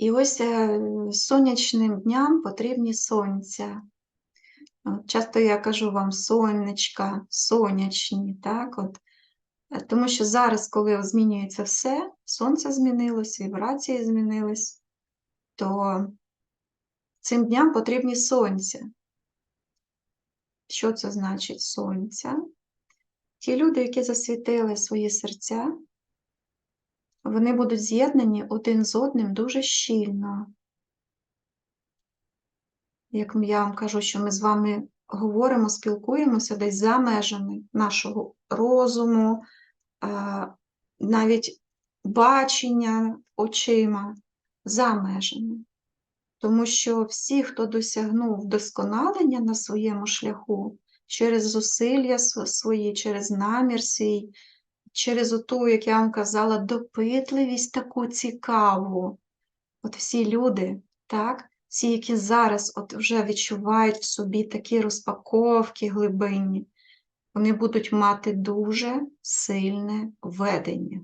І ось е, сонячним дням потрібні сонця. Часто я кажу вам сонечка, сонячні, так? От. Е, Тому що зараз, коли змінюється все, сонце змінилось, вібрації змінились, то цим дням потрібні сонця. Що це значить сонця? Ті люди, які засвітили свої серця, вони будуть з'єднані один з одним дуже щільно. Як я вам кажу, що ми з вами говоримо, спілкуємося десь за межами нашого розуму, навіть бачення очима за межами. Тому що всі, хто досягнув вдосконалення на своєму шляху, через зусилля свої, через намір свій, через оту, як я вам казала, допитливість таку цікаву. От всі люди, так, всі, які зараз от вже відчувають в собі такі розпаковки глибинні, вони будуть мати дуже сильне ведення.